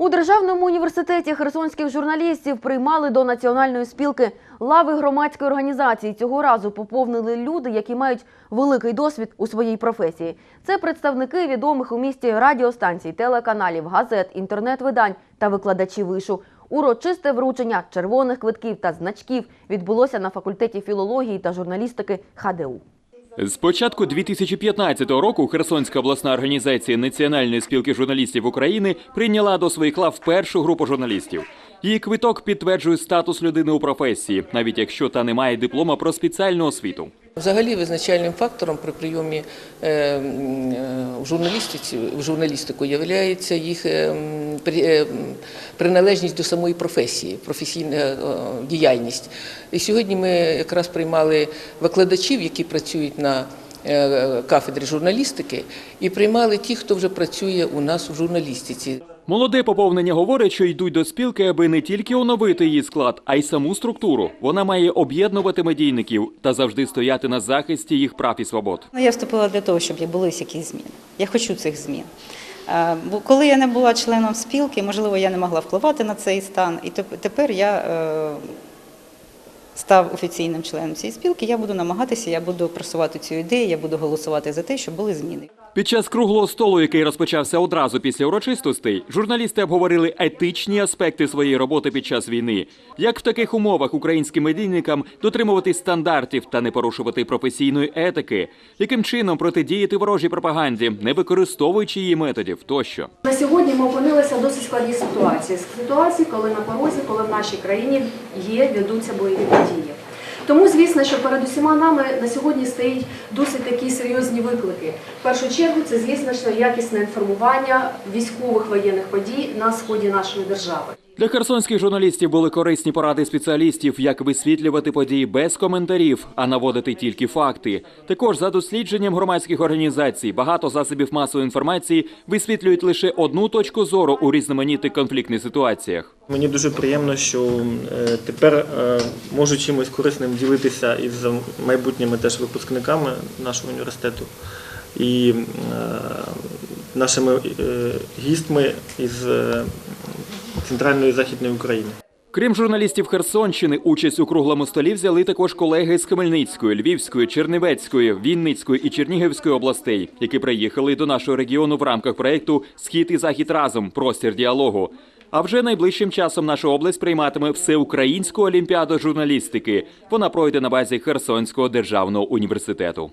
У державному університеті херсонських журналістів приймали до національної спілки лави громадської організації. Цього разу поповнили люди, які мають великий досвід у своїй професії. Це представники відомих у місті радіостанцій, телеканалів, газет, інтернет-видань та викладачі вишу. Урочисте вручення червоних квитків та значків відбулося на факультеті філології та журналістики ХДУ. З початку 2015 року Херсонська обласна організація Національної спілки журналістів України прийняла до своїх лав першу групу журналістів. Її квиток підтверджує статус людини у професії, навіть якщо та не має диплома про спеціальну освіту. Взагалі визначальним фактором при прийомі е, м, е, в журналістиці в журналістику є їх е, е, приналежність до самої професії, професійна е, діяльність. І сьогодні ми якраз приймали викладачів, які працюють на е, кафедрі журналістики, і приймали ті, хто вже працює у нас в журналістиці. Молоде поповнення говорить, що йдуть до спілки, аби не тільки оновити її склад, а й саму структуру. Вона має об'єднувати медійників та завжди стояти на захисті їх прав і свобод. Ну, я вступила для того, щоб були якісь зміни. Я хочу цих змін. Е, Бо коли я не була членом спілки, можливо, я не могла впливати на цей стан. І теп- тепер я е, став офіційним членом цієї спілки. Я буду намагатися, я буду просувати цю ідею, я буду голосувати за те, щоб були зміни. Під час круглого столу, який розпочався одразу після урочистостей, журналісти обговорили етичні аспекти своєї роботи під час війни. Як в таких умовах українським медійникам дотримуватись стандартів та не порушувати професійної етики, яким чином протидіяти ворожій пропаганді, не використовуючи її методів тощо. На сьогодні ми опинилися в досить складній ситуації. Ситуації, коли на порозі, коли в нашій країні є, ведуться бойові події. Тому, звісно, що перед усіма нами на сьогодні стоїть досить такі серйозні виклики. В першу чергу, це, звісно, що якісне інформування військових воєнних подій на сході нашої держави. Для херсонських журналістів були корисні поради спеціалістів, як висвітлювати події без коментарів, а наводити тільки факти. Також за дослідженням громадських організацій багато засобів масової інформації висвітлюють лише одну точку зору у різноманітних конфліктних ситуаціях. Мені дуже приємно, що е, тепер е, можу чимось корисним ділитися із майбутніми теж випускниками нашого університету і е, нашими гістьми із центральної і західної України. Крім журналістів Херсонщини, участь у круглому столі взяли також колеги з Хмельницької, Львівської, Чернівецької, Вінницької і Чернігівської областей, які приїхали до нашого регіону в рамках проекту Схід і захід разом простір діалогу. А вже найближчим часом наша область прийматиме всеукраїнську олімпіаду журналістики. Вона пройде на базі Херсонського державного університету.